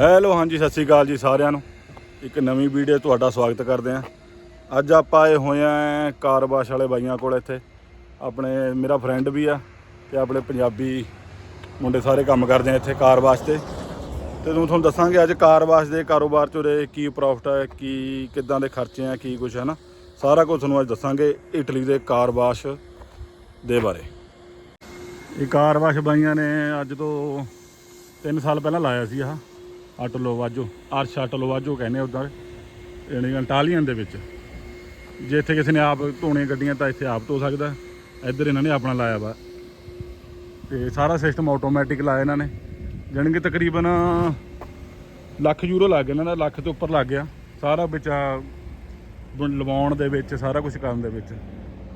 Hello, ਹਾਂਜੀ, ਸਤਿ ਸ਼੍ਰੀ ਅਕਾਲ ਜੀ ਸਾਰਿਆਂ ਨੂੰ। ਇੱਕ ਨਵੀਂ ਵੀਡੀਓ ਤੁਹਾਡਾ ਸਵਾਗਤ ਕਰਦੇ ਆਂ ਅੱਜ ਆਪਾਂ ਆਏ ਹੋਏ ਆਂ ਕਾਰਵਾਸ਼ ਵਾਲੇ ਬਾਈਆਂ ਕੋਲ ਇੱਥੇ। ਆਪਣੇ, ਮੇਰਾ ਫਰੈਂਡ ਵੀ ਆ ਤੇ ਆਪਣੇ ਪੰਜਾਬੀ ਮੁੰਡੇ ਸਾਰੇ ਕੰਮ ਕਰਦੇ ਆ ਇੱਥੇ ਕਾਰਵਾਸ਼ ਤੇ। ਤੇ ਤੁਹਾਨੂੰ ਤੁਹਾਨੂੰ ਦੱਸਾਂਗੇ ਅੱਜ ਕਾਰਵਾਸ਼ ਦੇ ਕਾਰੋਬਾਰ ਚ ਉਰੇ ਕੀ ਪ੍ਰੋਫਿਟ ਹੈ ਕੀ ਕਿੱਦਾਂ ਦੇ ਖਰਚੇ ਆ, ਕੀ ਕੁਝ ਹੈ ਨਾ ਸਾਰਾ ਕੁਝ ਤੁਹਾਨੂੰ ਅੱਜ ਦੱਸਾਂਗੇ ਇਟਲੀ ਦੇ ਕਾਰਵਾਸ਼ ਦੇ ਬਾਰੇ। ਇਹ ਕਾਰਵਾਸ਼ ਬਾਈਆਂ ਨੇ ਅੱਜ ਤੋਂ 3 ਸਾਲ ਪਹਿਲਾਂ ਲਾਇਆ ਸੀ ਆਹ। ਆਟਲੋ ਵਾਜੋ, ਅਰਸ਼ ਆਟਲੋ ਵਾਜੋ ਕਹਿੰਦੇ ਉਧਰ ਯਾਨੀ ਅੰਟਾਲੀਅਨ ਦੇ ਵਿੱਚ। ਜੇ ਇੱਥੇ ਕਿਸੇ ਨੇ ਆਪ ਧੋਣੀਆਂ ਗੱਡੀਆਂ ਤਾਂ ਇੱਥੇ ਆਪ ਧੋ ਸਕਦਾ, ਇੱਧਰ ਇਹਨਾਂ ਨੇ ਆਪਣਾ ਲਾਇਆ ਵਾ। ਤੇ ਸਾਰਾ ਸਿਸਟਮ ਆਟੋਮੈਟਿਕ ਲਾਇਆ ਇਹਨਾਂ ਨੇ। ਜਾਣੀ ਕਿ ਤਕਰੀਬਨ ਲੱਖ ਯੂਰੋ ਲੱਗ ਗਿਆ ਇਹਨਾਂ ਦਾ, ਲੱਖ ਤੋਂ ਉੱਪਰ ਲੱਗ ਗਿਆ। ਸਾਰਾ ਵਿੱਚ ਲਵਾਉਣ ਦੇ ਵਿੱਚ, ਸਾਰਾ ਕੁਝ ਕਰਨ ਦੇ ਵਿੱਚ।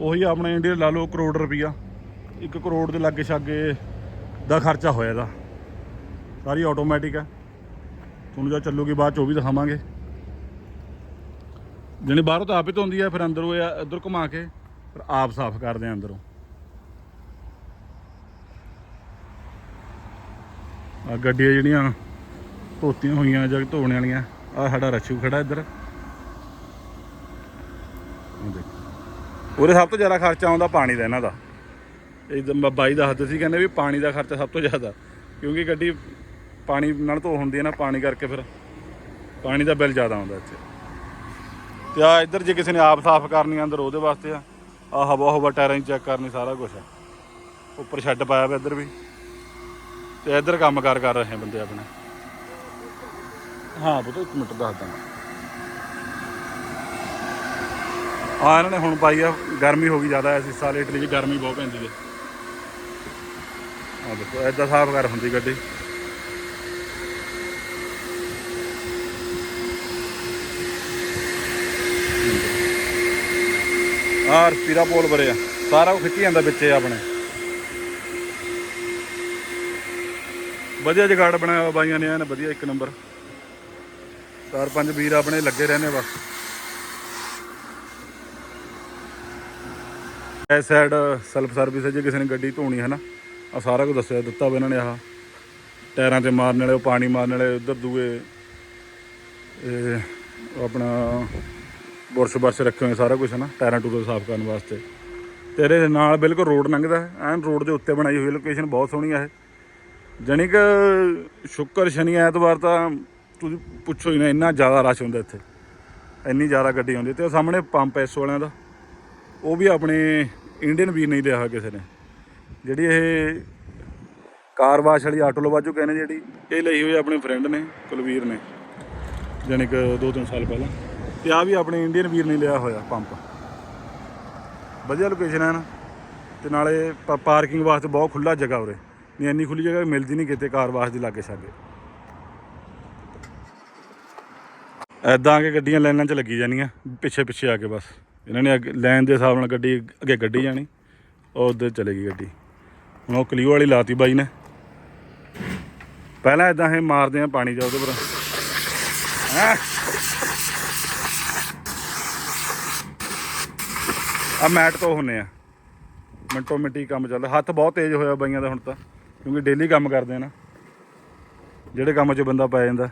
ਉਹੀ ਆਪਣੇ ਇੰਡੀਆ ਲਾ ਲਓ ਕਰੋੜ ਰੁਪਈਆ। 1 ਕਰੋੜ ਦੇ ਲਾਗੇ ਛਾਗੇ ਦਾ ਖਰਚਾ ਹੋਇਆ ਇਹਦਾ। ਸਾਰੀ ਆਟੋਮੈਟਿਕ ਹੈ ਤੁਹਾਨੂੰ ਜਦ ਚੱਲੂਗੀ ਬਾਅਦ ਚ ਉਹ ਵੀ ਦਿਖਾਵਾਂਗੇ। ਜਿਹਨੇ ਬਾਹਰੋਂ ਤਾਂ ਆਪ ਹੀ ਧੋਂਦੀ ਆ, ਫਿਰ ਅੰਦਰੋਂ ਇਹ ਇੱਧਰ ਘੁਮਾ ਕੇ, ਫਿਰ ਆਪ ਸਾਫ਼ ਕਰਦੇ ਆ ਅੰਦਰੋਂ। ਆ ਗੱਡੀਆਂ ਜਿਹੜੀਆਂ ਧੋਤੀਆਂ ਹੋਈਆਂ ਜਾਂ ਧੋਣ ਵਾਲੀਆਂ ਆ ਸਾਡਾ ਰਸ਼ੂ ਖੜਾ ਇੱਧਰ। ਉਹਦੇ ਸਭ ਤੋਂ ਜ਼ਿਆਦਾ ਖਰਚਾ ਆਉਂਦਾ ਪਾਣੀ ਦਾ ਇਹਨਾਂ ਦਾ। ਇਹ ਜ- ਬਾਈ ਦੱਸਦੇ ਸੀ, ਕਹਿੰਦੇ ਵੀ ਪਾਣੀ ਦਾ ਖਰਚਾ ਸਭ ਤੋਂ ਜ਼ਿਆਦਾ, ਕਿਉਂਕਿ ਗੱਡੀ ਪਾਣੀ ਨਾਲ ਧੋ ਹੁੰਦੀ ਹੈ ਨਾ, ਪਾਣੀ ਕਰਕੇ ਫਿਰ ਪਾਣੀ ਦਾ ਬਿੱਲ ਜ਼ਿਆਦਾ ਆਉਂਦਾ ਇੱਥੇ। ਤੇ ਆ ਇੱਧਰ ਜੇ ਕਿਸੇ ਨੇ ਆਪ ਸਾਫ਼ ਕਰਨੀ ਅੰਦਰ, ਉਹਦੇ ਵਾਸਤੇ ਆ। ਆ ਹਵਾ ਹਵਾ ਟਾਇਰਾਂ 'ਚ ਚੈੱਕ ਕਰਨੀ ਸਾਰਾ ਕੁਝ ਆ। ਉੱਪਰ ਸ਼ੈੱਡ ਪਾਇਆ ਵਾ ਇੱਧਰ ਵੀ। ਤੇ ਇੱਧਰ ਕੰਮ ਕਾਰ ਕਰ ਰਹੇ ਬੰਦੇ ਆਪਣੇ। ਹਾਂ ਬਤੋ ਇੱਕ ਮਿੰਟ ਦੱਸਦਾ ਮੈਂ ਆ ਇਹਨਾਂ ਨੇ ਹੁਣ ਪਾਈ ਆ, ਗਰਮੀ ਹੋ ਗਈ ਜ਼ਿਆਦਾ ਇਸ ਸਾਲ, ਇਟਲੀ 'ਚ ਗਰਮੀ ਬਹੁਤ ਪੈਂਦੀ ਹੈ। ਆ ਦੇਖੋ ਐਦਾਂ ਸਾਫ਼ ਕਰ ਹੁੰਦੀ ਗੱਡੀ। ਆ ਰਸਪੀਰਾ ਪੋਲ ਬਰੇ ਸਾਰਾ ਉਹ ਖਿੱਚੀ ਜਾਂਦਾ ਵਿੱਚੇ ਆਪਣੇ। ਵਧੀਆ ਜਗਾੜ ਬਣਾਇਆ ਹੋਇਆ ਬਾਈਆਂ ਨੇ, ਐਨ ਵਧੀਆ ਇੱਕ ਨੰਬਰ। ਚਾਰ ਪੰਜ ਵੀਰ ਆਪਣੇ ਲੱਗੇ ਰਹਿੰਦੇ ਬਸ। ਇਸ ਸਾਈਡ ਸੈਲਫ ਸਰਵਿਸ ਹੈ ਜੇ ਕਿਸੇ ਨੇ ਗੱਡੀ ਧੋਣੀ ਹੈ ਨਾ ਆ ਸਾਰਾ ਕੁਝ ਦੱਸਿਆ, ਦਿੱਤਾ ਵਾ ਇਹਨਾਂ ਨੇ ਆਹ। ਟਾਇਰਾਂ ਤੇ ਮਾਰਨ ਵਾਲੇ ਪਾਣੀ ਮਾਰਨ ਵਾਲੇ, ਉਧਰ ਦੂਏ ਆਪਣਾ ਬੁਰਸ਼ ਬਰਸ਼ ਰੱਖੇ ਹੋਏ ਸਾਰਾ ਕੁਝ ਹੈ ਨਾ ਟਾਇਰਾਂ ਟੂਰਾਂ ਸਾਫ਼ ਕਰਨ ਵਾਸਤੇ। ਤੇਰੇ ਦੇ ਨਾਲ ਬਿਲਕੁਲ ਰੋਡ ਲੰਘਦਾ ਹੈ। ਐਨ ਰੋਡ ਦੇ ਉੱਤੇ ਬਣਾਈ ਹੋਈ ਲੋਕੇਸ਼ਨ ਬਹੁਤ ਸੋਹਣੀ ਹੈ ਇਹ। ਜਾਣੀ ਕਿ ਸ਼ੁੱਕਰ ਸ਼ਨੀ ਐਤਵਾਰ ਤਾਂ ਤੁਸੀਂ ਪੁੱਛੋ ਹੀ ਨਾ, ਇੰਨਾ ਜ਼ਿਆਦਾ ਰਸ਼ ਹੁੰਦਾ ਇੱਥੇ। ਇੰਨੀ ਜ਼ਿਆਦਾ ਗੱਡੀ ਆਉਂਦੀ ਤੇ ਉਹ ਸਾਹਮਣੇ ਪੰਪ ਐਸ ਵਾਲਿਆਂ ਦਾ। ਉਹ ਵੀ ਆਪਣੇ ਇੰਡੀਅਨ ਵੀਰ ਨਹੀਂ ਲਿਆ ਹੋਇਆ ਕਿਸੇ ਨੇ। ਜਿਹੜੀ ਇਹ ਕਾਰ ਵਾਸ਼ ਵਾਲੀ ਆਟੋ ਲਵਾਜੋ ਕਹਿੰਦੇ ਜਿਹੜੀ, ਇਹ ਲਈ ਹੋਈ ਆਪਣੇ ਫਰੈਂਡ ਨੇ, ਕੁਲਵੀਰ ਨੇ। ਜਾਣੀ ਕਿ ਦੋ ਤਿੰਨ ਸਾਲ ਪਹਿਲਾਂ। ਤੇ ਆ ਵੀ ਆਪਣੇ ਇੰਡੀਅਨ ਵੀਰ ਨੇ ਲਿਆ ਹੋਇਆ ਪੰਪ। ਵਧੀਆ ਲੋਕੇਸ਼ਨ ਹੈ ਨਾ। ਤੇ ਨਾਲੇ ਪਾਰਕਿੰਗ ਵਾਸਤੇ ਬਹੁਤ ਖੁੱਲਾ ਜਗ੍ਹਾ ਉਰੇ। ਨਹੀਂ, ਇੰਨੀ ਖੁੱਲੀ ਜਗ੍ਹਾ ਮਿਲਦੀ ਨਹੀਂ ਕਿਤੇ ਕਾਰ ਵਾਸ਼ ਦੀ ਲਾਗੇ ਛਾਗੇ ਐਦਾਂ ਆ ਕੇ ਗੱਡੀਆਂ ਲਾਈਨਾਂ 'ਚ ਲੱਗੀ ਜਾਣੀਆਂ ਪਿੱਛੇ ਪਿੱਛੇ ਆ ਕੇ ਬਸ। ਇਹਨਾਂ ਨੇ ਅੱਗੇ ਲਾਈਨ ਦੇ ਹਿਸਾਬ ਨਾਲ ਗੱਡੀ ਅੱਗੇ ਗੱਡੀ ਜਾਣੀ, ਉਹ ਉਧਰ ਚਲੇਗੀ ਗੱਡੀ। ਹੁਣ ਉਹ ਕਲੀਓ ਵਾਲੀ ਲਾਤੀ ਬਾਈ ਨੇ। ਪਹਿਲਾਂ ਇਦਾਂ ਇਹ ਮਾਰਦੇ ਆ ਪਾਣੀ ਜਾ ਉਹਦੇ ਪਰ। ਹੈਂ? ਆ ਮੈਟ ਤੋਂ ਹੁੰਨੇ ਆ। ਮਿੰਟੋ ਮਿੰਟੀ ਕੰਮ ਚੱਲਦਾ। ਹੱਥ ਬਹੁਤ ਤੇਜ਼ ਹੋਇਆ ਬਾਈਆਂ ਦਾ ਹੁਣ ਤਾਂ, ਕਿਉਂਕਿ ਡੇਲੀ ਕੰਮ ਕਰਦੇ ਆ ਨਾ। ਜਿਹੜੇ ਕੰਮ 'ਚ ਬੰਦਾ ਪੈ ਜਾਂਦਾ।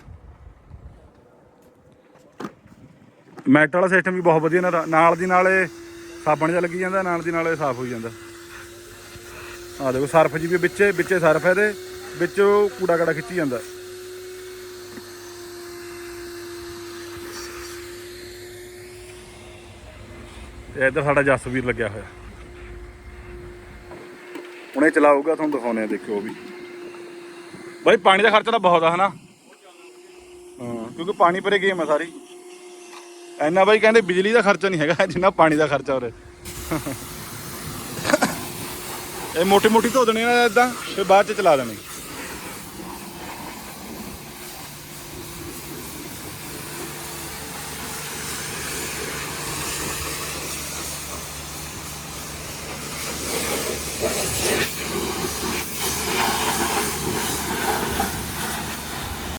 ਮੈਟ ਵਾਲਾ ਸਿਸਟਮ ਵੀ ਬਹੁਤ ਵਧੀਆ ਨਾ ਨਾਲ ਦੀ ਨਾਲ ਇਹ ਸਾਬਣ ਜਿਹਾ ਲੱਗੀ ਜਾਂਦਾ, ਨਾਲ ਦੀ ਨਾਲ ਇਹ ਸਾਫ਼ ਹੋਈ ਜਾਂਦਾ। ਆ ਦੇਖੋ, ਸਰਫ ਜੀ ਵੀ ਵਿੱਚੇ ਵਿੱਚੇ ਸਰਫ ਹੈ ਇਹਦੇ, ਵਿੱਚ ਕੂੜਾ ਕਾੜਾ ਖਿੱਚੀ ਜਾਂਦਾ। ਤੇ ਇੱਧਰ ਸਾਡਾ ਜਸਵੀਰ ਲੱਗਿਆ ਹੋਇਆ। ਹੁਣ ਇਹ ਚਲਾਊਗਾ, ਤੁਹਾਨੂੰ ਦਿਖਾਉਣੇ ਆ ਦੇਖਿਓ ਵੀ। ਬਾਈ, ਪਾਣੀ ਦਾ ਖਰਚਾ ਤਾਂ ਬਹੁਤ ਆ, ਹਨਾ? ਹਾਂ, ਕਿਉਂਕਿ ਪਾਣੀ ਪਰੇ ਗੇਮ ਆ ਸਾਰੀ। ਐਨਾ ਬਾਈ ਕਹਿੰਦੇ ਬਿਜਲੀ ਦਾ ਖਰਚਾ ਨਹੀਂ ਹੈਗਾ, ਜਿੰਨਾ ਪਾਣੀ ਦਾ ਖਰਚਾ ਉਰੇ। ਇਹ ਮੋਟੀ ਮੋਟੀ ਧੋ ਦੇਣੀ ਨਾ ਇਦਾਂ ਫਿਰ ਬਾਅਦ ਚ ਚਲਾ ਦੇਣੀ।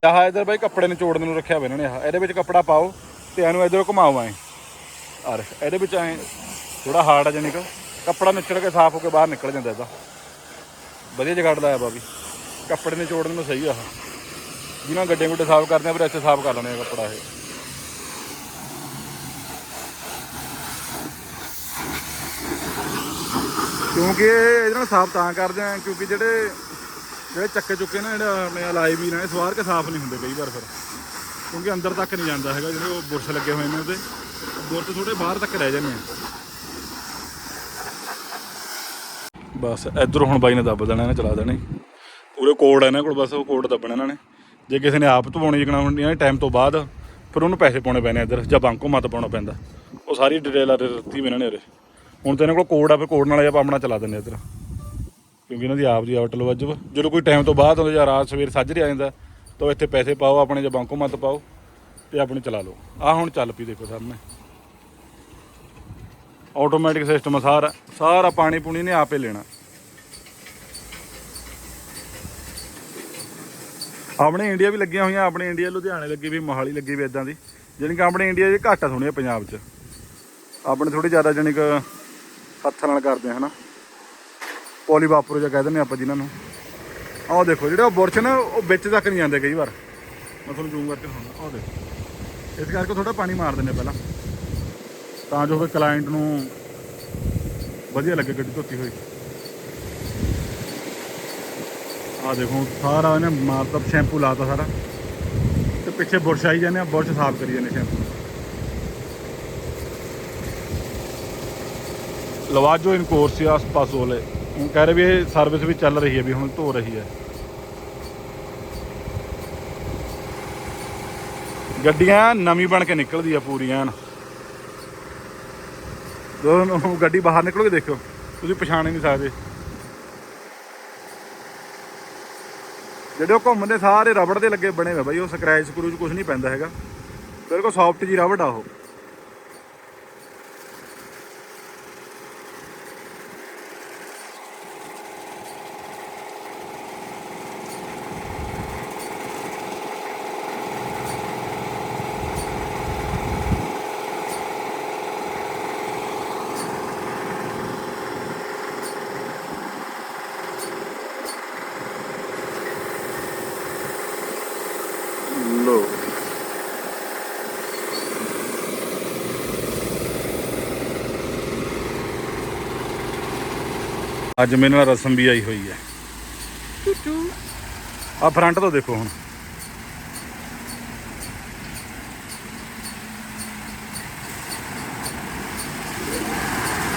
ਆਹ ਇਧਰ ਬਾਈ ਕੱਪੜੇ ਨਿਚੋੜਨ ਨੂੰ ਰੱਖਿਆ ਹੋਇਆ ਇਹਨਾਂ ਨੇ ਆਹ। ਇਹਦੇ ਵਿੱਚ ਕੱਪੜਾ ਪਾਓ ਤੇ ਇਹਨੂੰ ਇਧਰੋਂ ਘੁਮਾਓ ਐ। ਅਰ ਇਹਦੇ ਵਿੱਚ ਐ ਥੋੜਾ ਹਾਰਡ ਆ ਜਾਨੀ ਕਿ ਕੱਪੜਾ ਨਿਚੜ ਕੇ ਸਾਫ਼ ਹੋ ਕੇ ਬਾਹਰ ਨਿਕਲ ਜਾਂਦਾ ਇਹਦਾ। ਵਧੀਆ ਜਗਾੜ ਲਾਇਆ ਬਾਬੀ। ਕੱਪੜੇ ਨਿਚੋੜਨ ਨੂੰ ਸਹੀ ਆ ਆਹ। ਜਿਹਨਾਂ ਗੱਡੇ ਗੁੱਡੇ ਸਾਫ਼ ਕਰਦੇ ਆ, ਫਿਰ ਇੱਥੇ ਸਾਫ਼ ਕਰ ਲੈਣੇ ਆ ਕੱਪੜਾ ਇਹ। ਕਿਉਂਕਿ ਇਹ ਇਹਦੇ ਨਾਲ ਸਾਫ਼ ਤਾਂ ਕਰਦੇ ਆ, ਕਿਉਂਕਿ ਜਿਹੜੇ ਜਿਹੜੇ ਚੱਕੇ ਚੁੱਕੇ ਨਾ ਜਿਹੜਾ ਆਪਣੇ ਲਾਈ ਵੀ ਨਾ ਸਵਾਰ ਕੇ ਸਾਫ਼ ਨਹੀਂ ਹੁੰਦੇ ਕਈ ਵਾਰ ਫਿਰ। ਕਿਉਂਕਿ ਅੰਦਰ ਤੱਕ ਨਹੀਂ ਜਾਂਦਾ ਹੈਗਾ, ਜਿਹੜੇ ਉਹ ਬੁਰਸ਼ ਲੱਗੇ ਹੋਏ ਨੇ ਉਹਦੇ। ਬੁਰਸ਼ ਥੋੜੇ ਬਾਹਰ ਤੱਕ ਰਹਿ ਜਾਂਦੇ ਆ। ਬਸ, ਇਧਰੋਂ ਹੁਣ ਬਾਈ ਨੇ ਦੱਬ ਦੇਣਾ, ਇਹਨੇ ਚਲਾ ਦੇਣੇ ਪੂਰੇ ਕੋਡ ਆ ਇਹਨਾਂ ਕੋਲ, ਬਸ ਉਹ ਕੋਡ ਦੱਬਣਾ ਇਹਨਾਂ ਨੇ। ਜੇ ਕਿਸੇ ਨੇ ਆਪ ਧਵਾਉਣੀ ਜਿਕਣਾ ਹੁੰਦੀਆਂ ਟਾਈਮ ਤੋਂ ਬਾਅਦ, ਫਿਰ ਉਹਨੂੰ ਪੈਸੇ ਪਾਉਣੇ ਪੈਣੇ ਇੱਧਰ, ਜਾਂ ਬੰਕੋ ਮਤ ਪਾਉਣਾ ਪੈਂਦਾ। ਉਹ ਸਾਰੀ ਡਿਟੇਲ ਆ ਦਿੱਤੀ ਵੀ ਇਹਨਾਂ ਨੇ ਉਰੇ। ਹੁਣ ਤਾਂ ਇਹਨਾਂ ਕੋਲ ਕੋਡ ਆ, ਫਿਰ ਕੋਡ ਨਾਲ ਆਪਾਂ ਆਪਣਾ ਚਲਾ ਦਿੰਦੇ ਇੱਧਰ। ਕਿਉਂਕਿ ਇਹਨਾਂ ਦੀ ਆਪ ਦੀ ਆਟਲ ਲਵਜ ਜਦੋਂ ਕੋਈ ਟਾਈਮ ਤੋਂ ਬਾਅਦ ਆਉਂਦਾ ਜਾਂ ਰਾਤ ਸਵੇਰ ਸਾਜਰੇ ਆ ਜਾਂਦਾ, ਤਾਂ ਇੱਥੇ ਪੈਸੇ ਪਾਓ, ਆਪਣੇ ਜਾਂ ਬੰਕੋ ਮਤ ਪਾਓ ਤੇ ਆਪਣੀ ਚਲਾ ਲਓ। ਆ ਹੁਣ ਚੱਲ ਪਈ ਦੇਖੋ ਸਾਹਮਣੇ। ਆਟੋਮੈਟਿਕ ਸਿਸਟਮ ਸਾਰਾ। ਸਾਰਾ ਪਾਣੀ ਪੂਣੀ ਨੇ ਆਪੇ ਲੈਣਾ। ਆਪਣੇ ਇੰਡੀਆ ਵੀ ਲੱਗੀਆਂ ਹੋਈਆਂ, ਆਪਣੇ ਇੰਡੀਆ ਲੁਧਿਆਣੇ ਲੱਗੀ ਵੀ, ਮੋਹਾਲੀ ਲੱਗੀ ਵੀ ਇਦਾਂ ਦੀ। ਜਾਣੀ ਕਿ ਆਪਣੇ ਇੰਡੀਆ 'ਚ ਘੱਟ ਆ ਸੁਣਿਆ ਪੰਜਾਬ 'ਚ। ਆਪਣੇ ਥੋੜੀ ਜ਼ਿਆਦਾ ਜਾਣੀ ਕਿ ਹੱਥ ਨਾਲ ਕਰਦੇ ਆ ਪੋਲੀ ਪੋਲੀਵਾਪਰੋ ਜਾਂ ਕਹਿ ਦਿੰਦੇ ਆਪਾਂ ਜਿਨ੍ਹਾਂ ਨੂੰ। ਆਹ ਦੇਖੋ, ਜਿਹੜੇ ਉਹ ਬੁਰਸ਼ ਨਾ, ਉਹ ਵਿੱਚ ਤੱਕ ਨਹੀਂ ਜਾਂਦੇ ਕਈ ਵਾਰ। ਮੈਂ ਤੁਹਾਨੂੰ ਜ਼ੂਮ ਕਰਕੇ ਦਿਖਾਉਂਦਾ। ਆਹ ਦੇਖੋ। ਇਸ ਕਰਕੇ ਥੋੜਾ ਪਾਣੀ ਮਾਰ ਦਿੰਦੇ ਪਹਿਲਾਂ। ਤਾਂ ਜੋ ਫਿਰ ਕਲਾਇੰਟ ਨੂੰ ਵਧੀਆ ਲੱਗੇ ਗੱਡੀ ਧੋਤੀ ਹੋਈ। ਆਹ ਦੇਖੋ, ਸਾਰਾ ਇਹਨੇ ਮਾਰਤਾ ਸ਼ੈਂਪੂ ਲਾਤਾ ਸਾਰਾ। ਤੇ ਪਿੱਛੇ ਬੁਰਸ਼ ਆਈ ਜਾਂਦੇ ਆ, ਬੁਰਸ਼ ਸਾਫ਼ ਕਰੀ ਜਾਂਦੇ ਸ਼ੈਂਪੂ। ਨਾਲ। ਲਵਾਜੋ ਇਨ ਕੋਰਸੀਆ ਕਹਿ ਰਹੇ ਵੀ ਇਹ ਸਰਵਿਸ ਵੀ ਚੱਲ ਰਹੀ ਹੈ, ਵੀ ਹੁਣ ਧੋ ਰਹੀ ਹੈ। ਗੱਡੀਆਂ ਨਵੀਂ ਬਣ ਕੇ ਨਿਕਲਦੀ ਆ ਪੂਰੀਆਂ ਜਦੋਂ ਗੱਡੀ ਬਾਹਰ ਨਿਕਲ ਕੇ ਦੇਖੋ ਤੁਸੀਂ ਪਛਾਣ ਹੀ ਨਹੀਂ ਸਕਦੇ। ਜਿਹੜੇ ਉਹ ਘੁੰਮਦੇ, ਸਾਰੇ ਰਬੜ ਦੇ ਲੱਗੇ ਬਣੇ ਹੋਏ ਬਾਈ, ਉਹ ਸਕ੍ਰੈਚ ਸਕਰੂਚ ਕੁਝ ਨਹੀਂ ਪੈਂਦਾ ਹੈਗਾ। ਬਿਲਕੁਲ ਸੌਫਟ ਜੀ ਰਬੜ ਆ ਉਹ ਲੋ ਅੱਜ ਮੇਰੇ ਨਾਲ ਰਸਮ ਵੀ ਆਈ ਹੋਈ ਹੈ। ਆ ਫਰੰਟ ਤੋਂ ਦੇਖੋ ਹੁਣ।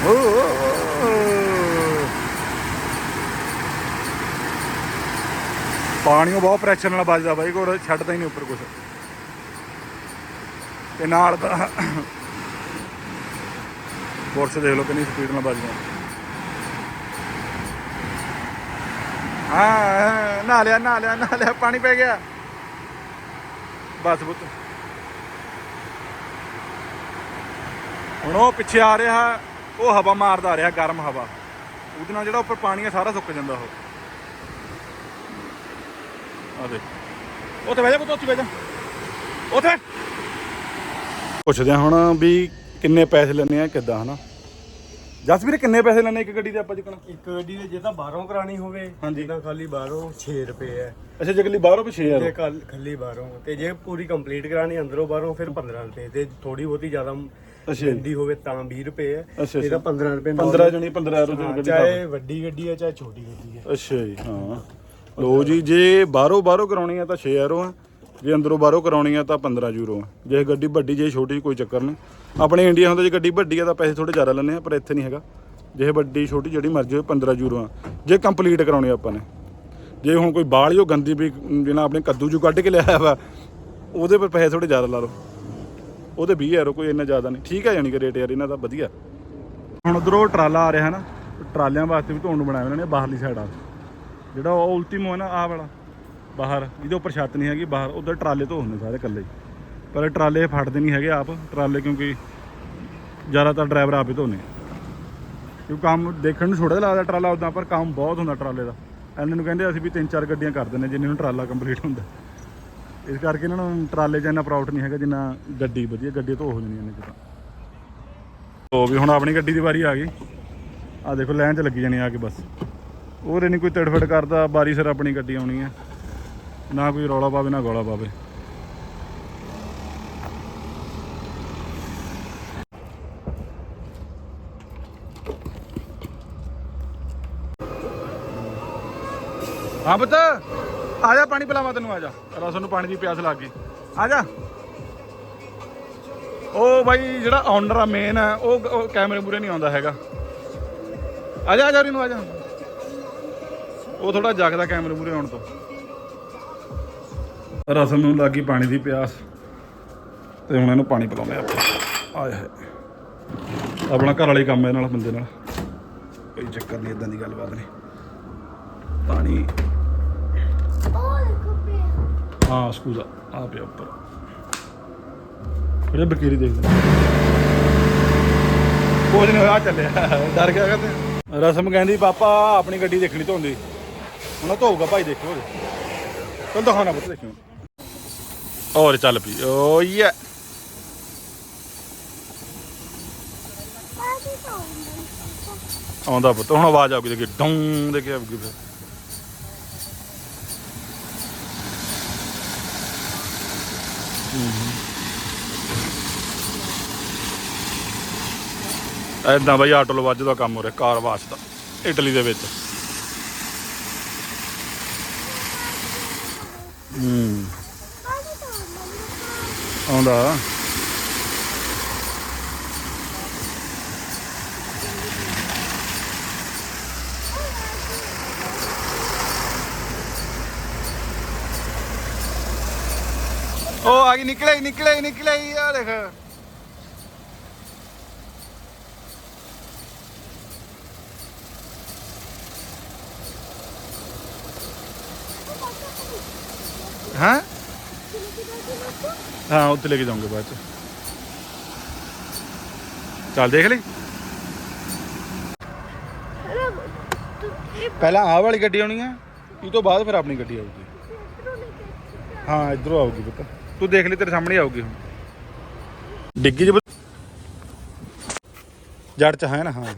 ਓ, ਪਾਣੀ ਉਹ ਬਹੁਤ ਪ੍ਰੈਸ਼ਰ ਨਾਲ ਵੱਜਦਾ ਬਾਈ ਕੋਲ ਛੱਡਦਾ ਹੀ ਨਹੀਂ ਉੱਪਰ ਕੁਝ ਤੇ ਨਾਲ ਤਾਂ ਕੋਰਸ ਦੇਖ ਲਓ ਕਿੰਨੀ ਸਪੀਡ ਨਾਲ ਵੱਜਦਾ। ਹਾਂ ਨਾ ਲਿਆ ਨਾ ਲਿਆ ਨਾ ਲਿਆ, ਪਾਣੀ ਪੈ ਗਿਆ। ਬਸ ਪੁੱਤ। ਹੁਣ ਉਹ ਪਿੱਛੇ ਆ ਰਿਹਾ, ਉਹ ਹਵਾ ਮਾਰਦਾ ਆ ਰਿਹਾ, ਗਰਮ ਹਵਾ। ਉਹਦੇ ਨਾਲ ਜਿਹੜਾ ਉੱਪਰ ਪਾਣੀ ਆ, ਸਾਰਾ ਸੁੱਕ ਜਾਂਦਾ ਉਹ। ਆ ਦੇ ਉੱਥੇ ਬਹਿ ਜਾ ਪੁੱਤ, ਉੱਥੇ ਬਹਿ ਜਾ। ਉੱਥੇ। ਪੁੱਛਦੇ ਹੁਣ ਵੀ ਕਿੰਨੇ ਪੈਸੇ ਲੈਣੇ ਆ, ਕਿੱਦਾਂ, ਹਨਾ? ਜਸ ਵੀਰੇ ਕਿੰਨੇ ਪੈਸੇ ਲੈਣੇ ਇੱਕ ਗੱਡੀ ਦੇ ਆਪਾਂ ਜਿਕਣਾ ਇੱਕ ਗੱਡੀ ਦੇ ਜੇ ਤਾਂ ਬਾਹਰੋਂ ਕਰਾਣੀ ਹੋਵੇ ਹਾਂਜੀ। ਤਾਂ ਖਾਲੀ ਬਾਹਰੋਂ 6 ਰੁਪਏ ਹੈ। ਅੱਛਾ ਜਗਲੀ ਬਾਹਰੋਂ ਪਿਛੇ ਤੇ ਯਾਰ ਕੱਲ ਖਾਲੀ ਬਾਹਰੋਂ ਤੇ ਜੇ ਪੂਰੀ ਕੰਪਲੀਟ ਕਰਾਣੀ ਅੰਦਰੋਂ ਬਾਹਰੋਂ ਫਿਰ 15 ਰੁਪਏ। ਤੇ ਥੋੜੀ ਬਹੁਤੀ ਜ਼ਿਆਦਾ ਅੱਛਾ। ਜੀ। ਗੰਦੀ ਹੋਵੇ ਤਾਂ 20 ਰੁਪਏ ਹੈ। ਅੱਛਾ, ਇਹਦਾ 15 ਰੁਪਏ 15 ਜਣੀ 15 ਰੁਪਏ ਹਾਂ, ਗੱਡੀ ਚਾਹੇ ਵੱਡੀ ਗੱਡੀ ਹੈ ਚਾਹੇ ਛੋਟੀ ਗੱਡੀ ਹੈ। ਦਾ ਅੱਛਾ ਜੀ ਹਾਂ। ਲੋ ਜੀ ਜੇ ਬਾਹਰੋਂ ਬਾਹਰੋਂ ਕਰਾਉਣੀ ਆ ਤਾਂ 6 ਯੂਰੋ ਆ ਜੇ ਅੰਦਰੋਂ ਬਾਹਰੋਂ ਕਰਾਉਣੀ ਆ ਤਾਂ 15 ਯੂਰੋ ਆ ਜੇ ਗੱਡੀ ਵੱਡੀ, ਜੇ ਛੋਟੀ, ਕੋਈ ਚੱਕਰ ਨਹੀਂ। ਆਪਣੇ ਇੰਡੀਆ ਹੁੰਦਾ, ਜੇ ਗੱਡੀ ਵੱਡੀ ਆ ਤਾਂ ਪੈਸੇ ਥੋੜੇ ਜ਼ਿਆਦਾ ਲੈਂਦੇ ਆ, ਪਰ ਇੱਥੇ ਨਹੀਂ ਹੈਗਾ। ਜੇ ਵੱਡੀ, ਛੋਟੀ, ਜਿਹੜੀ ਮਰਜ਼ੀ ਹੋਵੇ 15 ਯੂਰੋ ਆ ਜੇ ਕੰਪਲੀਟ ਕਰਾਉਣੀ ਆਪਾਂ ਨੇ। ਜੇ ਹੁਣ ਕੋਈ ਬਾਹਲੀ ਉਹ ਗੰਦੀ ਵੀ ਜਿਹਨਾਂ ਆਪਣੇ ਕੱਦੂ ਜੂ ਕੱਢ ਕੇ ਲਿਆਇਆ ਵਾ, ਉਹਦੇ ਪਰ ਪੈਸੇ ਥੋੜੇ ਜ਼ਿਆਦਾ ਲਾ ਲਓ। ਉਹਦੇ 20 ਯਾਰੋ ਕੋਈ ਇੰਨਾ ਜ਼ਿਆਦਾ ਨਹੀਂ। ਠੀਕ ਹੈ ਯਾਨੀ ਕਿ ਰੇਟ ਯਾਰ, ਇਹਨਾਂ ਦਾ ਵਧੀਆ। ਹੁਣ ਉਧਰੋਂ ਟਰਾਲਾ ਆ ਰਿਹਾ ਹੈ ਨਾ, ਟਰਾਲਿਆਂ ਵਾਸਤੇ ਵੀ ਧੋਣ ਨੂੰ ਬਣਾਇਆ ਉਹਨਾਂ ਨੇ ਬਾਹਰਲੀ ਸਾਈਡ ਆ। ਜਿਹੜਾ ਉਹ ਉਲਟੀਮੋ ਹੈ ਨਾ, ਆਹ ਵਾਲਾ। ਬਾਹਰ ਜਿਹਦੇ ਉੱਪਰ ਛੱਤ ਨਹੀਂ ਹੈਗੀ, ਬਾਹਰ, ਉਧਰ ਟਰਾਲੇ ਧੋ ਹੁੰਦੇ ਸਾਰੇ ਇਕੱਲੇ ਪਰ ਟਰਾਲੇ ਇਹ ਫੜਦੇ ਨਹੀਂ ਹੈਗੇ ਆਪ, ਟਰਾਲੇ ਕਿਉਂਕਿ ਜ਼ਿਆਦਾਤਰ ਡਰਾਈਵਰ ਆਪੇ ਧੋਨੇ ਕਿਉਂ ਕੰਮ ਦੇਖਣ ਨੂੰ ਛੋਟਾ ਲੱਗਦਾ ਟਰਾਲਾ ਉਦਾਂ, ਪਰ ਕੰਮ ਬਹੁਤ ਹੁੰਦਾ ਟਰਾਲੇ ਦਾ। ਇਹਨਾਂ ਨੂੰ ਕਹਿੰਦੇ ਅਸੀਂ ਵੀ ਤਿੰਨ ਚਾਰ ਗੱਡੀਆਂ ਕਰ ਦਿੰਦੇ ਜਿੰਨੇ ਨੂੰ ਟਰਾਲਾ ਕੰਪਲੀਟ ਹੁੰਦਾ। ਇਸ ਕਰਕੇ ਇਹਨਾਂ ਨੂੰ ਟਰਾਲੇ 'ਚ ਇੰਨਾ ਪ੍ਰੋਫਿਟ ਨਹੀਂ ਹੈਗਾ ਜਿੰਨਾ ਗੱਡੀ, ਵਧੀਆ ਗੱਡੀ ਧੋ ਹੋ ਜਾਂਦੀਆਂ ਨੇ ਜਿੱਦਾਂ ਉਹ ਵੀ ਹੁਣ ਆਪਣੀ ਗੱਡੀ ਦੀ ਵਾਰੀ ਆ ਗਈ। ਆ ਦੇਖੋ, ਲਾਈਨ 'ਚ ਲੱਗੀ ਜਾਣੀ ਆ ਕੇ ਬਸ। ਹੋਰ ਨਹੀਂ ਕੋਈ ਤੜਫੜ ਕਰਦਾ ਬਾਰੀ ਸਿਰ ਆਪਣੀ ਗੱਡੀ ਆਉਣੀ ਹੈ ਨਾ ਕੋਈ ਰੌਲਾ ਪਾਵੇ, ਨਾ ਗੋਲਾ ਪਾਵੇ। ਹਾਂ ਪੁੱਤ, ਆ ਜਾ, ਪਾਣੀ ਪਿਲਾਵਾਂ ਤੈਨੂੰ, ਆ ਜਾ। ਰਸਨ ਨੂੰ ਪਾਣੀ ਦੀ ਪਿਆਸ ਲੱਗ ਗਈ। ਆ ਜਾ। ਉਹ ਬਾਈ, ਜਿਹੜਾ ਓਨਰ ਆ ਮੇਨ ਆ, ਉਹ ਕੈਮਰੇ ਮੂਰੇ ਨਹੀਂ ਆਉਂਦਾ ਹੈਗਾ। ਆ ਜਾ ਆ ਜਾ, ਰੀਨੂੰ, ਆ ਜਾ। ਉਹ ਥੋੜਾ ਜਗਦਾ ਕੈਮਰੇ ਮੂਰੇ ਆਉਣ ਤੋਂ। ਰਸਮ ਨੂੰ ਲੱਗੀ ਪਾਣੀ ਦੀ ਪਿਆਸ ਤੇ ਹੁਣ ਇਹਨੂੰ ਪਾਣੀ ਪਿਲਾਉਂਦੇ ਆਪਾਂ। ਆਏ ਹਾਏ। ਆਪਣਾ ਘਰ ਵਾਲੇ ਕੰਮ ਹੈ ਨਾਲ, ਬੰਦੇ ਨਾਲ। ਕੋਈ ਚੱਕਰ ਨਹੀਂ ਇਦਾਂ ਦੀ ਗੱਲਬਾਤ ਨਹੀਂ। ਪਾਣੀ। ਹਾਂ ਸਕੂਜ਼ਾ ਆ ਪਿਆ ਉੱਪਰ। ਉਹਦੇ ਬਕੀਰੀ ਦੇਖਦੇ ਕੁਝ ਨਹੀਂ ਹੋਇਆ ਚੱਲਿਆ। ਡਰ ਗਿਆ ਕਹਿੰਦੇ। ਰਸਮ ਕਹਿੰਦੀ, ਪਾਪਾ, ਆਪਣੀ ਗੱਡੀ ਦੇਖਣੀ ਧੋਂਦੀ ਹੁਣ ਧੋਊਗਾ, ਭਾਈ ਦੇਖੋ ਤੈਨੂੰ ਦਿਖਾਉਣਾ ਪੁੱਤ, ਦੇਖਿਓ। ਹੋਰ ਚੱਲ ਪਈ ਓ ਯੇ ਆਉਂਦਾ ਪੁੱਤ, ਹੁਣ ਆਵਾਜ਼ ਆਊਗੀ, ਦੇਖੀ, ਡੌਂ ਦੇ ਕੇ ਆਊਗੀ ਫਿਰ। ਐਦਾਂ ਬਈ, ਆਟੋ ਲਵਾਜ ਦਾ ਕੰਮ ਹੋ ਰਿਹਾ, ਕਾਰ ਵਾਸ਼ ਦਾ, ਇਟਲੀ ਦੇ ਵਿੱਚ। ਹੂੰ। ਆਉਂਦਾ ਉਹ ਆ ਗਈ ਨਿਕਲੇ ਨਿਕਲੇ ਨਿਕਲੇ ਆ ਦੇਖ ਹਾਂ ਹਾਂ, ਉੱਥੇ ਲੈ ਕੇ ਜਾਵਾਂਗੇ ਬਾਅਦ ਚ। ਚੱਲ ਦੇਖ ਲਈ। ਪਹਿਲਾਂ ਆਹ ਵਾਲੀ ਗੱਡੀ ਆਉਣੀ ਆ, ਇਹ ਤੋਂ ਬਾਅਦ ਫਿਰ ਆਪਣੀ ਗੱਡੀ ਆਊਗੀ। ਹਾਂ, ਇਧਰੋਂ ਆਊਗੀ ਪੁੱਤ। ਤੂੰ ਦੇਖ ਲਈ, ਤੇਰੇ ਸਾਹਮਣੇ ਆਊਗੀ ਹੁਣ। ਡਿੱਗੀ ਚ ਜੜ ਚ ਹੈ ਨਾ, ਹਾਂ।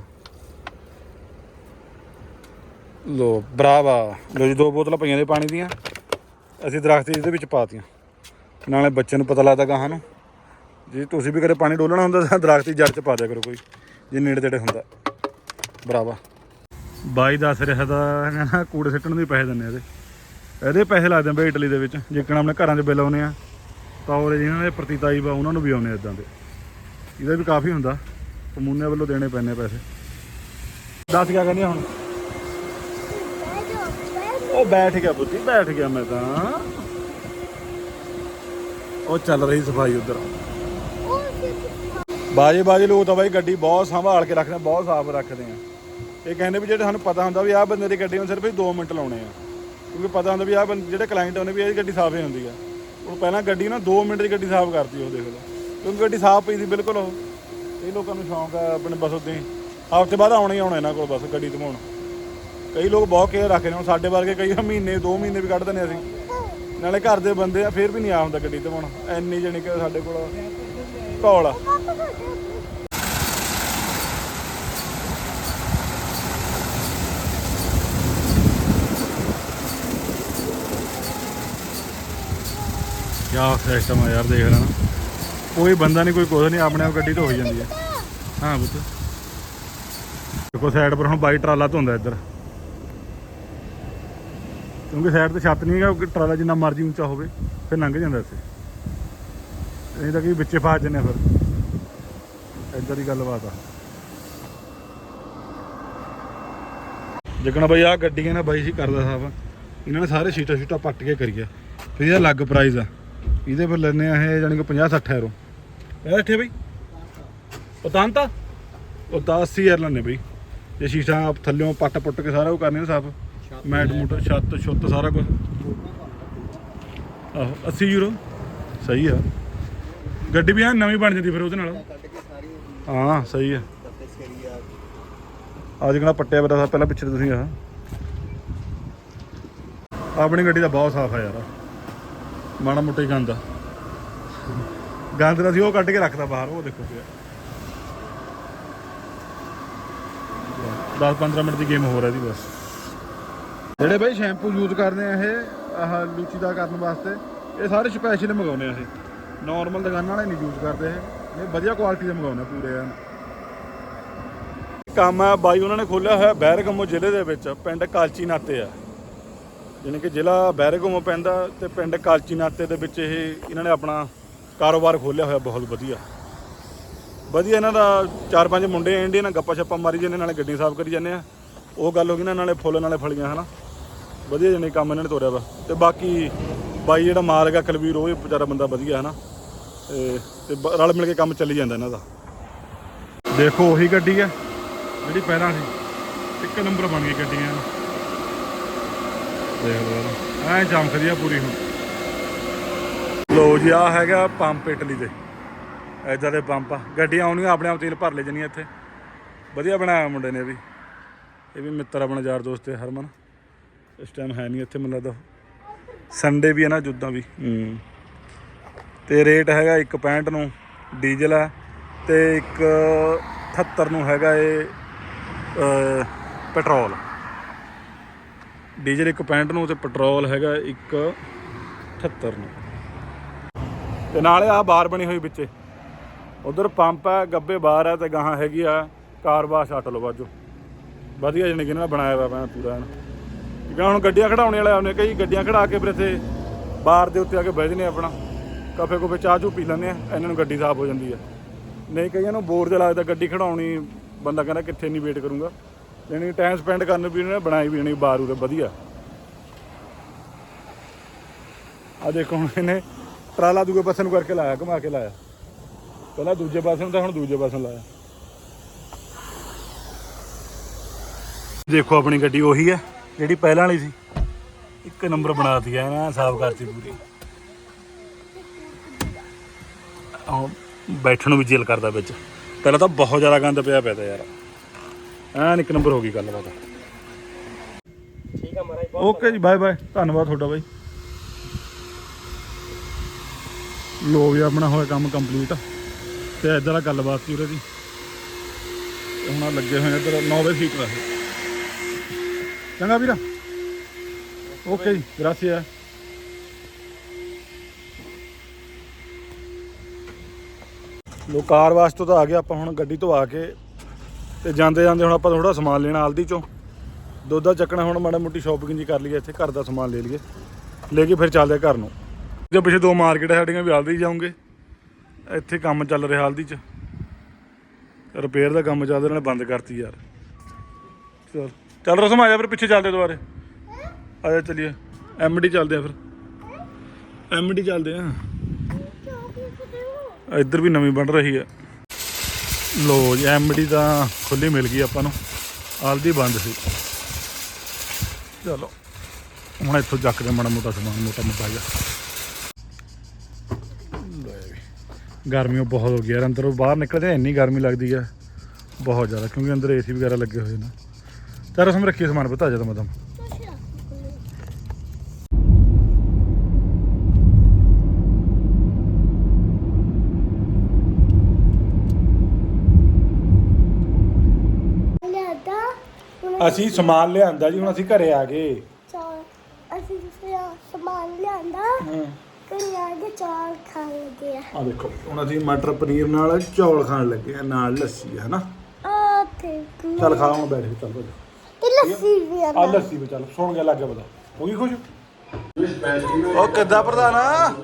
ਲੋ, ਬਰਾਵਾ। ਲੋ ਜੀ, ਦੋ ਬੋਤਲਾਂ ਪਈਆਂ ਨੇ ਪਾਣੀ ਦੀਆਂ। ਅਸੀਂ ਦਰਖਤ ਇਹਦੇ ਵਿੱਚ ਪਾਤੀਆਂ ਨਾਲੇ ਬੱਚੇ ਨੂੰ ਪਤਾ ਲੱਗਦਾ ਗਾਹਾਂ ਨੂੰ। ਜੇ ਤੁਸੀਂ ਵੀ ਕਦੇ ਪਾਣੀ ਡੋਲਣਾ ਹੁੰਦਾ ਤਾਂ ਦਰਖਤ ਦੀ ਜੜ ਚ ਪਾ ਦਿਆ ਕਰੋ ਕੋਈ ਜੇ ਨੇੜੇ ਤੇੜੇ ਹੁੰਦਾ। ਬਰਾਵਾ। ਬਾਈ ਦੱਸ ਰਿਹਾ ਕਹਿੰਦਾ ਕੂੜੇ ਸਿੱਟਣ ਦੇ ਪੈਸੇ ਦਿੰਨੇ ਇਹਦੇ। ਇਹਦੇ ਪੈਸੇ ਲੱਗਦੇ ਆ ਬਈ ਇਟਲੀ ਦੇ ਵਿੱਚ ਜੇਕਣ ਆਪਣੇ ਘਰਾਂ 'ਚ ਬਿੱਲ ਆਉਨੇ ਆ। ਤਾਂ ਉਹ ਜਿਹਨਾਂ ਦੇ ਪ੍ਰਤੀਤਾਈ ਬਾ ਉਹਨਾਂ ਨੂੰ ਵੀ ਆਉਨੇ ਇਦਾਂ ਦੇ। ਇਹਦਾ ਵੀ ਕਾਫੀ ਹੁੰਦਾ ਕਮੂਨੇ ਵੱਲੋਂ ਦੇਣੇ ਪੈਣੇ ਪੈਸੇ। ਦੱਸ ਕਿਆ ਕਹਿੰਦੇ ਹੁਣ? ਉਹ ਬੈਠ ਗਿਆ ਬੁੱਧੀ ਬੈਠ ਗਿਆ ਮੈਂ ਤਾਂ। ਉਹ ਚੱਲ ਰਹੀ ਸਫ਼ਾਈ ਉਧਰ। ਬਾਜੇ ਬਾਜੇ ਲੋਕ ਤਾਂ ਬਾਈ ਗੱਡੀ ਬਹੁਤ ਸੰਭਾਲ ਕੇ ਰੱਖਦੇ ਬਹੁਤ ਸਾਫ਼ ਰੱਖਦੇ ਆ। ਇਹ ਕਹਿੰਦੇ ਵੀ ਜਿਹੜੇ ਸਾਨੂੰ ਪਤਾ ਹੁੰਦਾ ਵੀ ਆਹ ਬੰਦੇ ਦੀ ਗੱਡੀ ਨੂੰ ਸਿਰਫ 2 ਮਿੰਟ ਲਾਉਣੇ ਆ। ਕਿਉਂਕਿ ਪਤਾ ਹੁੰਦਾ ਵੀ ਆਹ ਬੰਦੇ, ਜਿਹੜੇ ਕਲਾਇੰਟ ਆਉਂਦੇ ਵੀ ਇਹ ਗੱਡੀ ਸਾਫ਼ ਹੀ ਹੁੰਦੀ ਆ। ਉਹ ਪਹਿਲਾਂ ਗੱਡੀ ਨਾ 2 ਮਿੰਟ ਦੀ ਗੱਡੀ ਸਾਫ਼ ਕਰਤੀ ਉਹ ਦੇਖ ਲਓ ਕਿਉਂਕਿ ਗੱਡੀ ਸਾਫ਼ ਪਈ ਸੀ ਬਿਲਕੁਲ ਉਹ। ਇਹ ਲੋਕਾਂ ਨੂੰ ਸ਼ੌਂਕ ਆ ਆਪਣੇ ਬਸ ਉਦਾਂ ਹੀ ਹਫ਼ਤੇ ਬਾਅਦ ਆਉਣਾ ਹੀ ਆਉਣਾ ਇਹਨਾਂ ਕੋਲ ਬਸ ਗੱਡੀ ਧਵਾਉਣ ਕਈ ਲੋਕ ਬਹੁਤ ਕੇਅਰ ਰੱਖਦੇ ਨੇ, ਹੁਣ ਸਾਡੇ ਵਰਗੇ ਕਈ ਮਹੀਨੇ 2 ਮਹੀਨੇ ਵੀ ਕੱਢ ਦਿੰਦੇ ਅਸੀਂ। ਨਾਲੇ ਘਰ ਦੇ ਬੰਦੇ ਆ, ਫਿਰ ਵੀ ਨਹੀਂ ਆ ਹੁੰਦਾ ਗੱਡੀ ਧਵਾਉਣ ਐਨੀ ਜਣੀ ਕਿ ਸਾਡੇ ਕੋਲ ਘੋਲ ਆ। ਕਿਆ ਸਿਸਟਮ ਆ ਯਾਰ, ਦੇਖ ਲੈਣਾ। ਕੋਈ ਬੰਦਾ ਨਹੀਂ, ਕੋਈ ਕੁਝ ਨਹੀਂ, ਆਪਣੇ ਆਪ ਗੱਡੀ ਤੋਂ ਹੋ ਜਾਂਦੀ ਹੈ। ਹਾਂ ਬੁੱਤ ਦੇਖੋ ਸਾਈਡ ਪਰ ਹੁਣ ਬਾਈ ਟਰਾਲਾ ਧੋਂਦਾ ਇੱਧਰ। ਕਿਉਂਕਿ ਸਾਈਡ ਤੇ ਛੱਤ ਨਹੀਂ ਹੈਗਾ, ਉਹ ਟਰਾਲਾ ਜਿੰਨਾ ਮਰਜ਼ੀ ਉੱਚਾ ਹੋਵੇ, ਫਿਰ ਲੰਘ ਜਾਂਦਾ ਇੱਥੇ। ਨਹੀਂ ਤਾਂ ਕਿ ਵਿੱਚੇ ਫਸ ਜੰਨੇ ਫਿਰ। ਇੱਧਰ ਦੀ ਗੱਲਬਾਤ ਆ। ਜਿਕਣਾ ਬਾਈ ਆ ਗੱਡੀਆਂ ਨਾ ਬਾਈ ਸੀ ਕਰਦਾ ਸਾਹਿਬ ਇਹਨਾਂ ਨੇ ਸਾਰੇ ਸੀਟਾਂ ਸ਼ੀਟਾਂ ਪੱਟ ਕੇ ਕਰੀਏ ਫਿਰ ਇਹਦਾ ਅਲੱਗ ਪ੍ਰਾਈਸ ਆ। ਇਹਦੇ ਪਰ ਲੈਣੇ ਆ ਇਹ ਜਾਨੀ ਕਿ 50 60 ਯੂਰੋ ਇਹ ਇੱਥੇ ਬਈ? ਪਤਾਂਤਾ ਉਹ ਤਾਂ 80 ਯਾਰ ਲੈਣੇ ਬਈ। ਜੇ ਸ਼ੀਸ਼ਾ ਥੱਲਿਓਂ ਪੱਟ ਪੁੱਟ ਕੇ ਸਾਰਾ ਉਹ ਕਰਨੇ ਨਾ ਸਾਫ਼। ਮੈਟ ਮੂਟ, ਛੱਤ ਛੁੱਤ, ਸਾਰਾ ਕੁਝ ਆਹੋ 80 ਯੂਰੋ। ਸਹੀ ਆ। ਗੱਡੀ ਵੀ ਆ ਨਵੀਂ ਬਣ ਜਾਂਦੀ ਫਿਰ ਉਹਦੇ ਨਾਲ। ਹਾਂ, ਸਹੀ ਆ। ਆ ਜਿਹੜਾ ਪੱਟਿਆ ਬਰਾ ਪਹਿਲਾਂ ਪਿੱਛੇ ਤੁਸੀਂ ਆ ਆਪਣੀ ਗੱਡੀ ਦਾ ਬਹੁਤ ਸਾਫ਼ ਆ ਯਾਰ। ਮਾੜਾ ਮੋਟਾ ਹੀ ਗੰਦ ਆ। ਗੰਦ ਦਾ ਸੀ ਉਹ ਕੱਢ ਕੇ ਰੱਖਦਾ ਬਾਹਰ, ਉਹ ਦੇਖੋ ਪਿਆ। 10 15 ਮਿੰਟ ਦੀ ਗੇਮ ਹੋ ਰਹੀ ਦੀ ਬਸ। ਜਿਹੜੇ ਬਾਈ ਸ਼ੈਂਪੂ ਯੂਜ਼ ਕਰਦੇ ਆ ਇਹ, ਆਹ ਲੂਚੀ ਦਾ ਕਰਨ ਵਾਸਤੇ, ਇਹ ਸਾਰੇ ਸਪੈਸ਼ਲ ਮੰਗਾਉਂਦੇ ਆ ਅਸੀਂ ਨਾਰਮਲ ਦੁਕਾਨਾਂ ਵਾਲੇ ਨਹੀਂ ਯੂਜ਼ ਕਰਦੇ ਇਹ। ਇਹ ਵਧੀਆ ਕੁਆਲਿਟੀ ਦੇ ਮੰਗਾਉਂਦੇ ਪੂਰੇ ਐਨ। ਕੰਮ ਆ, ਬਾਈ ਉਹਨਾਂ ਨੇ ਖੋਲਿਆ ਹੋਇਆ ਬੈਰਗਮੋ ਜ਼ਿਲ੍ਹੇ ਦੇ ਵਿੱਚ, ਪਿੰਡ ਕਾਲਚੀ ਨਾਤੇ ਆ। ਜਾਣੀ ਕਿ ਜ਼ਿਲ੍ਹਾ ਬੈਰਗਮੋ ਪੈਂਦਾ ਤੇ ਪਿੰਡ ਕਾਲਚੀ ਨਾਤੇ ਦੇ ਵਿੱਚ ਇਹ ਇਹਨਾਂ ਨੇ ਆਪਣਾ ਕਾਰੋਬਾਰ ਖੋਲਿਆ ਹੋਇਆ ਬਹੁਤ ਵਧੀਆ। ਵਧੀਆ ਇਹਨਾਂ ਦਾ ਚਾਰ ਪੰਜ ਮੁੰਡੇ ਆ, ਇੰਡੀਅਨ ਗੱਪਾ ਛੱਪਾ ਮਾਰੀ ਜਾਂਦੇ, ਨਾਲੇ ਗੱਡੀ ਸਾਫ਼ ਕਰੀ ਜਾਂਦੇ ਆ। ਉਹ ਗੱਲ ਹੋ ਗਈ ਨਾ, ਨਾਲੇ ਫੁੱਲ ਨਾਲੇ ਫਲੀਆਂ, ਹਨਾ? ਵਧੀਆ ਜਣੇ ਕੰਮ ਇਹਨਾਂ ਨੇ ਤੋਰਿਆ ਵਾ। ਤੇ ਬਾਕੀ ਬਾਈ ਜਿਹੜਾ ਮਾਲਕ ਆ ਕਲਵੀਰ, ਉਹ ਵੀ ਵਿਚਾਰਾ ਬੰਦਾ ਵਧੀਆ ਹਨਾ ਤੇ ਤੇ ਰਲ ਮਿਲ ਕੇ ਕੰਮ ਚੱਲੀ ਜਾਂਦਾ ਇਹਨਾਂ ਦਾ। ਦੇਖੋ, ਉਹੀ ਗੱਡੀ ਆ ਜਿਹੜੀ ਪਹਿਲਾਂ ਸੀ। ਇੱਕ ਨੰਬਰ ਬਣ ਗਈ ਗੱਡੀਆਂ ਦੇਖ ਲਓ, ਐ ਚਮਕਦੀ ਆ ਪੂਰੀ ਹੁਣ। ਲੋ ਜੀ ਆ ਹੈਗਾ ਪੰਪ ਇਟਲੀ ਦੇ। ਐਦਾਂ ਦੇ ਪੰਪ ਆ। ਗੱਡੀਆਂ ਆਉਣੀਆਂ, ਆਪਣੇ ਆਪ ਤੇਲ ਭਰ ਲੈ ਜਣੀਆਂ ਇੱਥੇ। ਵਧੀਆ ਬਣਾਇਆ ਮੁੰਡੇ ਨੇ ਵੀ। ਇਹ ਵੀ ਮਿੱਤਰ ਆਪਣਾ ਯਾਰ ਦੋਸਤ ਹੈ ਹਰਮਨ। ਇਸ ਟਾਈਮ ਹੈ ਨਹੀਂ ਇੱਥੇ ਮੈਨੂੰ ਲੱਗਦਾ। ਸੰਡੇ ਵੀ ਹੈ ਨਾ ਜੁੱਦਾਂ ਵੀ। ਹੂੰ। ਤੇ ਰੇਟ ਹੈਗਾ 165 ਨੂੰ ਡੀਜ਼ਲ ਹੈ ਤੇ ਇੱਕ 78 ਨੂੰ ਹੈਗਾ ਇਹ ਪੈਟਰੋਲ ਡੀਜ਼ਲ 165 ਨੂੰ ਤੇ ਪੈਟਰੋਲ ਹੈਗਾ 178 ਨੂੰ। ਤੇ ਨਾਲੇ ਆ ਬਾਰ ਬਣੀ ਹੋਈ ਵਿੱਚੇ। ਉਧਰ ਪੰਪ ਹੈ ਗੱਬੇ ਬਾਹਰ ਹੈ ਤੇ ਗਾਹਾਂ ਹੈਗੀ ਆ ਕਾਰ ਵਾਸ਼ ਅੱਟ ਲਓ ਬਾਜੋ ਵਧੀਆ ਜਣੇ ਕਿ ਇਹਨਾਂ ਨੇ ਬਣਾਇਆ ਹੋਇਆ ਪੂਰਾ। ਐਨ ਜਾਂ ਹੁਣ ਗੱਡੀਆਂ ਖੜਾਉਣ ਵਾਲੇ ਆਉਂਦੇ ਕਈ ਗੱਡੀਆਂ ਖੜਾ ਕੇ ਫਿਰ ਇੱਥੇ ਬਾਰ ਦੇ ਉੱਤੇ ਆ ਕੇ ਬਹਿ ਜਨੇ ਆਪਣਾ। ਕਾਫੇ ਕੋਫੇ ਚਾਹ ਚੂ ਪੀ ਲੈਂਦੇ ਆ ਇਹਨਾਂ ਨੂੰ ਗੱਡੀ ਸਾਫ਼ ਹੋ ਜਾਂਦੀ ਆ। ਨਹੀਂ ਕਈਆਂ ਨੂੰ ਬੋਰ ਜਿਹਾ ਲੱਗਦਾ, ਗੱਡੀ ਖੜਾਉਣੀ, ਬੰਦਾ ਕਹਿੰਦਾ ਕਿੱਥੇ ਨਹੀਂ ਵੇਟ ਕਰੂੰਗਾ। ਯਾਨੀ ਟਾਈਮ ਸਪੈਂਡ ਕਰਨ ਵੀ ਇਹਨੇ ਬਣਾਈ ਵੀ ਜਣੀ ਬਾਰ ਉਰੇ, ਵਧੀਆ। ਆ ਦੇਖੋ ਹੁਣ ਇਹਨੇ ਟਰਾਲਾ ਦੂਜੇ ਪਾਸੇ ਨੂੰ ਕਰਕੇ ਲਾਇਆ, ਘੁਮਾ ਕੇ ਲਾਇਆ। ਪਹਿਲਾਂ ਦੂਜੇ ਪਾਸੇ ਨੂੰ ਤਾਂ ਹੁਣ ਦੂਜੇ ਪਾਸੇ ਨੂੰ ਲਾਇਆ। ਦੇਖੋ ਆਪਣੀ ਗੱਡੀ ਉਹੀ ਹੈ। ਜਿਹੜੀ ਪਹਿਲਾਂ ਵਾਲੀ ਸੀ, ਇੱਕ ਨੰਬਰ ਬਣਾਤੀ ਹੈ ਨਾ ਸਾਫ਼ ਕਰਤੀ ਪੂਰੀ। ਆਹ ਬੈਠਣ ਨੂੰ ਵੀ ਜੇਲ ਕਰਦਾ ਵਿੱਚ। ਪਹਿਲਾਂ ਤਾਂ ਬਹੁਤ ਜ਼ਿਆਦਾ ਗੰਦ ਪਿਆ ਪਿਆ ਤਾ ਯਾਰ। ਐਨ ਇੱਕ ਨੰਬਰ ਹੋ ਗਈ ਗੱਲਬਾਤ ਠੀਕ ਆ ਮਹਾਰਾਜ ਓਕੇ ਜੀ ਬਾਏ ਬਾਏ ਧੰਨਵਾਦ ਤੁਹਾਡਾ ਬਾਈ। ਲੋ ਵੀ ਆਪਣਾ ਹੋਇਆ ਕੰਮ ਕੰਪਲੀਟ। ਤੇ ਇੱਧਰ ਆ ਗੱਲਬਾਤ ਸੀ ਉਰੇ ਦੀ। ਹੁਣ ਆਹ ਲੱਗੇ ਹੋਏ ਨੇ ਇੱਧਰ 9 ਵਜੇ ਸੀਟ ਵੈਸੇ। ਚੰਗਾ ਵੀਰਾ। ਓਕੇ ਜੀ, ਗ੍ਰਾਸੀਆ। ਲੋ, ਕਾਰ ਵਾਸਤੇ ਤਾਂ ਆ ਗਿਆ ਆਪਾਂ ਹੁਣ ਗੱਡੀ ਤੋਂ ਆ ਕੇ ਤੇ ਜਾਂਦੇ ਜਾਂਦੇ ਹੁਣ ਆਪਾਂ ਥੋੜਾ ਸਮਾਨ ਲੈਣਾ ਆਲਦੀ ਚੋਂ। ਦੁੱਧ ਦਾ ਚੱਕਣਾ ਹੁਣ ਮਾੜਾ ਮੋਟੀ ਸ਼ਾਪਿੰਗ ਜੀ ਕਰ ਲਈਏ ਇੱਥੇ, ਘਰ ਦਾ ਸਮਾਨ ਲੈ ਲਈਏ। ਲੈ ਕੇ ਫਿਰ ਚੱਲਦੇ ਘਰ ਨੂੰ। ਜੇ ਪਿੱਛੇ ਦੋ ਮਾਰਕੀਟ ਸਾਡੀਆਂ ਵੀ ਆਲਦੀ ਜਾਉਂਗੇ ਇੱਥੇ ਕੰਮ ਚੱਲ ਰਿਹਾ ਹਲਦੀ ਚ। ਰਿਪੇਅਰ ਦਾ ਕੰਮ ਚੱਲਦਾ ਇਹਨਾਂ ਨੇ ਬੰਦ ਕਰਤੀ ਯਾਰ। ਚਲ। ਚੱਲ ਰਸਮ ਆ ਜਾ ਫਿਰ, ਪਿੱਛੇ ਚੱਲਦੇ ਦੁਬਾਰੇ। ਆ ਜਾ ਚਲੀਏ। ਐਮਡੀ ਚੱਲਦੇ ਆ ਫਿਰ। ਐਮਡੀ ਚੱਲਦੇ ਆ। ਇੱਧਰ ਵੀ ਨਵੀਂ ਬਣ ਰਹੀ ਆ। ਲੋ ਜੀ ਐਮਡੀ ਤਾਂ ਖੁੱਲੀ ਮਿਲ ਗਈ ਆਪਾਂ ਨੂੰ। ਆਲਦੀ ਬੰਦ ਸੀ। ਚਲੋ, ਹੁਣ ਇੱਥੋਂ ਚੱਕਦੇ ਮਾੜਾ ਮੋਟਾ ਸਮਾਨ ਮੋਟਾ ਮੋਟਾ ਜਿਹਾ ਗਰਮੀ ਬਹੁਤ ਹੋ ਗਈ ਯਾਰ, ਅੰਦਰੋਂ ਬਾਹਰ ਨਿਕਲਦੇ ਇੰਨੀ ਗਰਮੀ ਲੱਗਦੀ ਆ। ਬਹੁਤ ਜ਼ਿਆਦਾ, ਕਿਉਂਕਿ ਅੰਦਰ ਏਸੀ ਵਗੈਰਾ ਲੱਗੇ ਹੋਏ ਨੇ। ਰਸਮ ਰੱਖੀਏ ਸਮਾਨ ਪਤਾ ਜਦੋਂ ਮਦਮ। ਲਿਆਦਾ। ਅਸੀਂ ਸਮਾਨ ਲਿਆਂਦਾ ਜੀ ਹੁਣ ਅਸੀਂ ਘਰੇ ਆ ਗਏ। ਅਸੀਂ ਫਿਰ ਸਮਾਨ ਲਿਆਂਦਾ। ਘਰੇ ਆ ਕੇ ਚੌਲ ਖਾਣ ਲੱਗੇ ਆ। ਆ ਦੇਖੋ ਹੁਣ ਅਸੀਂ ਮਟਰ ਪਨੀਰ ਨਾਲ ਚੌਲ ਖਾਣ ਲੱਗੇ ਆ ਨਾਲ ਲੱਸੀ ਹੈ ਨਾ ਆ ਤੇ ਚੱਲ ਖਾ ਹੁਣ ਬੈਠ ਕੇ ਚੱਲ ਭਾਜੀ ਤੇ ਲੱਸੀ ਵੀ ਆ ਆ ਲੱਸੀ ਵੀ ਚੱਲ ਸੁਣ ਗਿਆ ਲੱਗ ਗਿਆ ਪਤਾ। ਹੋ ਗਈ ਖੁਸ਼? ਉਹ ਕਿੱਦਾਂ ਪ੍ਰਧਾਨਾ?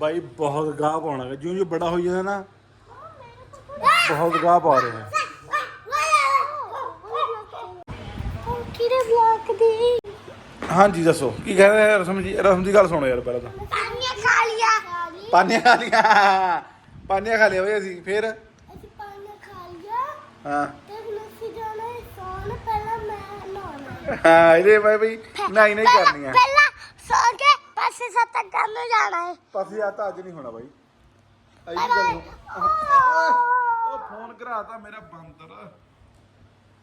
ਬਾਈ ਬਹੁਤ ਗਾਹ ਪਾਉਣਾ ਹੈ ਜਿਉਂ ਜਿਉਂ ਬੜਾ ਹੋਈ ਜਾਂਦਾ ਨਾ ਬਹੁਤ ਗਾਹ ਪਾ ਰਹੇ ਹੈ ਉਹ ਕਿਹੜੇ ਬਲੌਕ ਦੀ? ਹਾਂਜੀ ਦੱਸੋ। ਕੀ ਕਹਿ ਰਹੇ ਰਸਮ ਜੀ? ਰਸਮ ਦੀ ਗੱਲ ਸੁਣੋ ਯਾਰ ਪਹਿਲਾਂ ਤਾਂ। ਪਾਣੀਆਂ ਖਾ ਲਿਆ। ਪਾਨੀਆਂ ਖਾ ਲਿਆ। ਪਾਨੀਆਂ ਖਾ ਲਿਆ ਓਏ ਅਸੀਂ ਫੇਰ? ਹਾਂ। ਤੇ ਹੁਣ ਅਸੀਂ ਜਾਣਾ ਹੈ ਸੌਣ ਪਹਿਲਾਂ ਮੈਂ ਨਹਾਉਣਾ ਹਾਂ ਇਹਦੇ ਬਾਈ ਬਈ ਨਹੀਂ ਨਹੀਂ ਕਰਨੀ ਹੈ ਪਹਿਲਾਂ ਸੌ ਕੇ ਪਾਸੇ ਸੱਤ ਕਰਨ ਜਾਣਾ ਹੈ ਪਾਸੇ ਆ ਤਾਂ ਅੱਜ ਨਹੀਂ ਹੋਣਾ ਬਾਈ। ਆਈ ਗੱਲ ਉਹ ਫੋਨ ਕਰਾਤਾ ਮੇਰਾ ਬੰਦਰ।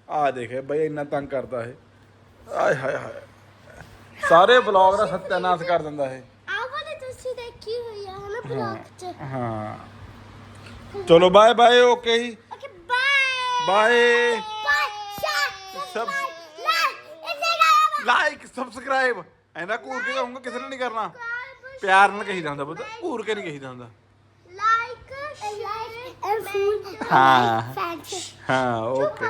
ਆ ਦੇਖੇ ਬਈ ਇੰਨਾ ਤੰਗ ਕਰਦਾ ਇਹ। ਆਏ ਹਾਏ ਹਾਏ। ਸਾਰੇ ਬਲੌਗ ਦਾ ਸੱਤਿਆਨਾਸ਼ ਕਰ ਦਿੰਦਾ ਇਹ। ਆਹ ਵਾਲੀ ਤੁਸੀਂ ਦੇਖੀ ਹੋਈ ਆ ਹਨਾ ਬਲੌਗ 'ਚ। ਹਾਂ। ਚਲੋ ਬਾਏ ਬਾਏ ਓਕੇ ਜੀ। Okay bye. ਲਾਈਕ ਇਸੇ ਲਾਈਕ ਸਬਸਕ੍ਰਾਈਬ ਐਨਾ ਘੂਰ ਕੇ ਕਹੂੰਗਾ ਕਿਸੇ ਨੇ ਨਹੀਂ ਕਰਨਾ। ਪਿਆਰ ਨਾਲ ਕਹੀਦਾ ਹੁੰਦਾ ਪੁੱਤ ਘੂਰ ਕੇ ਨਹੀਂ ਕਹੀਦਾ ਹੁੰਦਾ। ਲਾਈਕ ਲਾਈਕ ਐਂਡ ਫੂਡ ਹਾਂ। ਹਾਂ ਓਕੇ